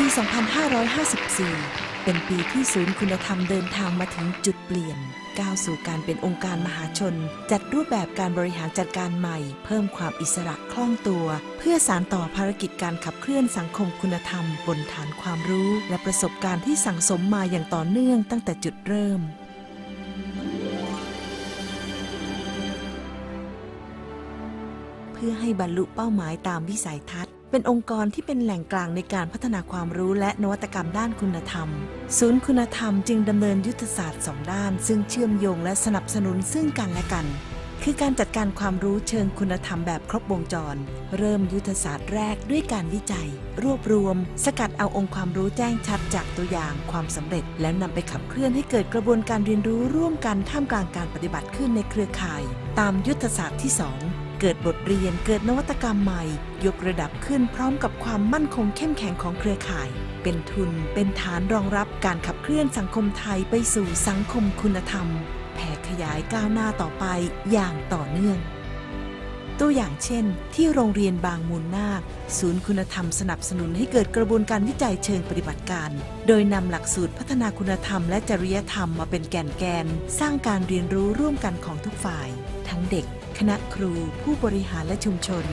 ปี 2554 เป็นปีที่ศูนย์คุณธรรมเดินทางมาถึงจุดเปลี่ยน ก้าวสู่การเป็นองค์การมหาชน จัดรูปแบบการบริหารจัดการใหม่ เพิ่มความอิสระคล่องตัว เพื่อสานต่อภารกิจการขับเคลื่อนสังคมคุณธรรม บนฐานความรู้และประสบการณ์ที่สั่งสมมาอย่างต่อเนื่องตั้งแต่จุดเริ่มเพื่อให้บรรลุเป้าหมายตามวิสัยทัศน์ เป็นองค์กรที่เป็นแหล่งกลางในการพัฒนาความรู้และนวัตกรรมด้านคุณธรรม ศูนย์คุณธรรมจึงดำเนินยุทธศาสตร์สองด้าน ซึ่งเชื่อมโยงและสนับสนุนซึ่งกันและกัน คือการจัดการความรู้เชิงคุณธรรมแบบครบวงจร เริ่มยุทธศาสตร์แรกด้วยการวิจัย รวบรวม สกัดเอาองค์ความรู้แจ้งชัดจากตัวอย่างความสำเร็จ แล้วนำไปขับเคลื่อนให้เกิดกระบวนการเรียนรู้ร่วมกันท่ามกลางการปฏิบัติขึ้นในเครือข่าย ตามยุทธศาสตร์ที่ 2 เกิดบทเรียนเกิดนวัตกรรมใหม่ ยกระดับขึ้นพร้อมกับความมั่นคงเข้มแข็งของเครือข่าย เป็นทุนเป็นฐานรองรับการขับเคลื่อนสังคมไทยไปสู่สังคมคุณธรรม แผ่ขยายก้าวหน้าต่อไปอย่างต่อเนื่อง ตัวอย่างเช่น ที่โรงเรียนบางมูลนาค ศูนย์คุณธรรมสนับสนุนให้เกิดกระบวนการวิจัยเชิงปฏิบัติการ โดยนำหลักสูตรพัฒนาคุณธรรมและจริยธรรมมาเป็นแก่นแกน สร้างการเรียนรู้ร่วมกันของทุกฝ่าย ทั้งเด็ก คณะครูผู้บริหารและชุมชน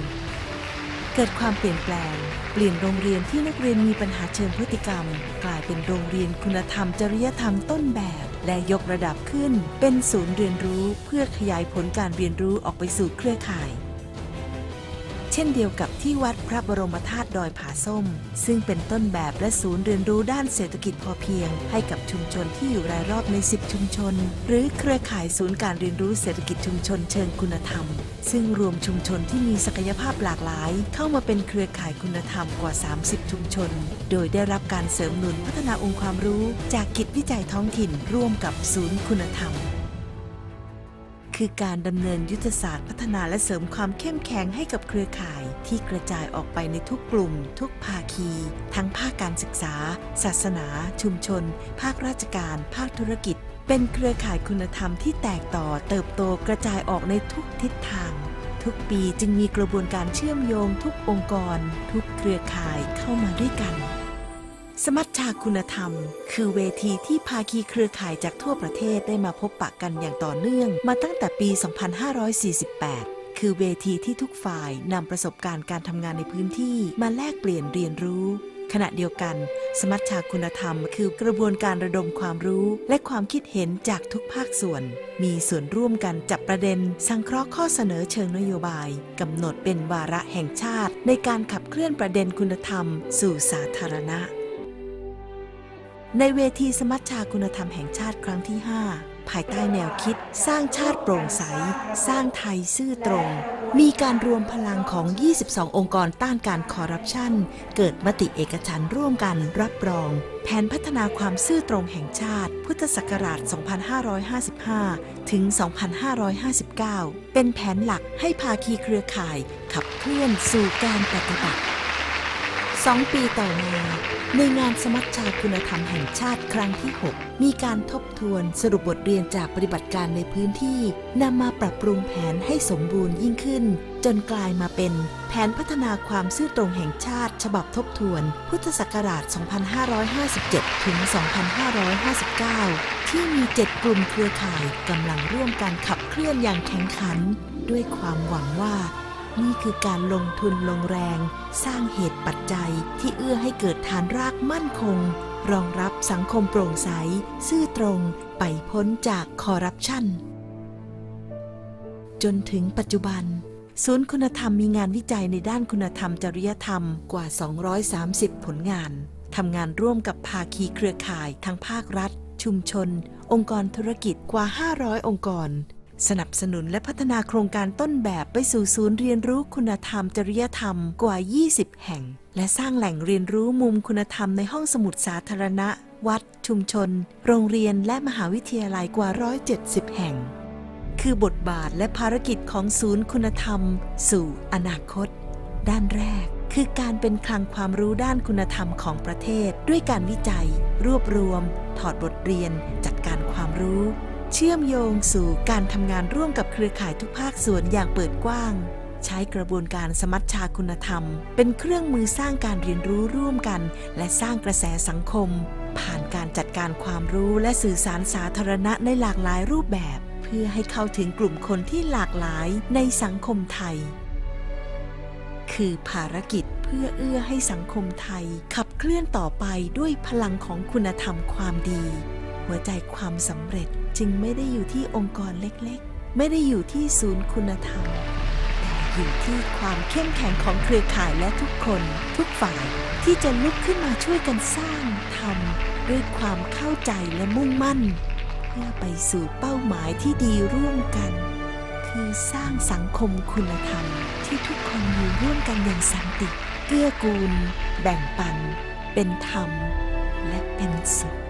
เกิดความเปลี่ยนแปลง เปลี่ยนโรงเรียนที่นักเรียนมีปัญหาเชิงพฤติกรรม กลายเป็นโรงเรียนคุณธรรมจริยธรรมต้นแบบ และยกระดับขึ้น เป็นศูนย์เรียนรู้เพื่อขยายผลการเรียนรู้ออกไปสู่เครือข่าย เช่นเดียวกับที่วัดพระบรมธาตุดอยผาส้ม ซึ่งเป็นต้นแบบและศูนย์เรียนรู้ด้านเศรษฐกิจพอเพียง ให้กับชุมชนที่อยู่รายรอบใน 10 ชุมชน หรือเครือข่ายศูนย์การเรียนรู้เศรษฐกิจชุมชนเชิงคุณธรรม ซึ่งรวมชุมชนที่มีศักยภาพหลากหลาย เข้ามาเป็นเครือข่ายคุณธรรมกว่า 30 ชุมชน โดยได้รับการเสริมหนุนพัฒนาองค์ความรู้ จากกิจวิจัยท้องถิ่นร่วมกับศูนย์คุณธรรม คือการดำเนินยุทธศาสตร์พัฒนาและเสริมความเข้มแข็งให้กับเครือข่าย ที่กระจายออกไปในทุกกลุ่ม ทุกภาคี ทั้งภาคการศึกษา ศาสนา ชุมชน ภาคราชการ ภาคธุรกิจ เป็นเครือข่ายคุณธรรมที่แตกต่อเติบโตกระจายออกในทุกทิศทาง ทุกปีจึงมีกระบวนการเชื่อมโยงทุกองค์กร ทุกเครือข่ายเข้ามาด้วยกัน สมัชชาคุณธรรม คือเวทีที่ภาคีเครือข่ายจากทั่วประเทศได้มาพบปะกันอย่างต่อเนื่อง มาตั้งแต่ปี 2548 คือเวทีที่ทุกฝ่ายนำประสบการณ์การทำงานในพื้นที่มาแลกเปลี่ยนเรียนรู้ ขณะเดียวกัน สมัชชาคุณธรรม คือกระบวนการระดมความรู้และความคิดเห็นจากทุกภาคส่วน มีส่วนร่วมกันจับประเด็น สังเคราะห์ข้อเสนอเชิงนโยบายกำหนดเป็นวาระแห่งชาติ ในการขับเคลื่อนประเด็นคุณธรรม สู่สาธารณะ ในเวทีสมัชชาคุณธรรมแห่งชาติครั้งที่ 5 ภายใต้แนวคิด สร้างชาติโปร่งใส สร้างไทยซื่อตรง มีการรวมพลังของ 22 องค์กรต้านการคอร์รัปชัน เกิดมติเอกฉันร่วมกันรับรอง แผนพัฒนาความซื่อตรงแห่งชาติ พุทธศักราช 2555 ถึง 2559 เป็นแผนหลักให้ภาคีเครือข่าย ขับเคลื่อนสู่การปฏิบัติ สองปีต่อมาในงานสมัชชาคุณธรรมแห่งชาติครั้งที่ 6 มีการทบทวนสรุปบทเรียนจากปฏิบัติการในพื้นที่นำมาปรับปรุงแผนให้สมบูรณ์ยิ่งขึ้น จนกลายมาเป็นแผนพัฒนาความซื่อตรงแห่งชาติ ฉบับทบทวน พุทธศักราช 2557 ถึง 2559 ที่มี 7 กลุ่มเครือข่ายกำลังร่วมกันขับเคลื่อนอย่างแข็งขัน ด้วยความหวังว่า นี่คือการลงทุนลงแรง สร้างเหตุปัจจัยที่เอื้อให้เกิดฐานรากมั่นคง รองรับสังคมโปร่งใส ซื่อตรง ไปพ้นจากคอร์รัปชันจนถึงปัจจุบัน ศูนย์คุณธรรมมีงานวิจัยในด้านคุณธรรมจริยธรรมกว่า 230 ผลงานทำงานร่วมกับภาคีเครือข่ายทั้งภาครัฐ ชุมชน องค์กรธุรกิจกว่า 500 องค์กร สนับสนุนและพัฒนาโครงการต้นแบบไปสู่ศูนย์เรียนรู้คุณธรรมจริยธรรมกว่า 20 แห่ง และสร้างแหล่งเรียนรู้มุมคุณธรรมในห้องสมุดสาธารณะ วัด ชุมชน โรงเรียนและมหาวิทยาลัยกว่า 170 แห่ง คือบทบาทและภารกิจของศูนย์คุณธรรม สู่อนาคต ด้านแรกคือการเป็นคลังความรู้ด้านคุณธรรมของประเทศ ด้วยการวิจัย รวบรวม ถอดบทเรียน จัดการความรู้ เชื่อมโยงสู่การทำงานร่วมกับเครือข่ายทุกภาคส่วนอย่างเปิดกว้าง ใช้กระบวนการสมัชชาคุณธรรม เป็นเครื่องมือสร้างการเรียนรู้ร่วมกัน และสร้างกระแสสังคม ผ่านการจัดการความรู้และสื่อสารสาธารณะในหลากหลายรูปแบบ เพื่อให้เข้าถึงกลุ่มคนที่หลากหลายในสังคมไทย คือภารกิจเพื่อเอื้อให้สังคมไทย ขับเคลื่อนต่อไปด้วยพลังของคุณธรรมความดี หัวใจความสำเร็จ จึงไม่ได้อยู่ที่องค์กรเล็กๆ ไม่ได้อยู่ที่ศูนย์คุณธรรม แต่อยู่ที่ความเข้มแข็งของเครือข่ายและทุกคน ทุกฝ่ายที่จะลุกขึ้นมาช่วยกันสร้างทำด้วยความเข้าใจและมุ่งมั่น เพื่อไปสู่เป้าหมายที่ดีร่วมกัน คือสร้างสังคมคุณธรรม ที่ทุกคนอยู่ร่วมกันอย่างสันติเกื้อกูล แบ่งปัน เป็นธรรม และเป็นสุข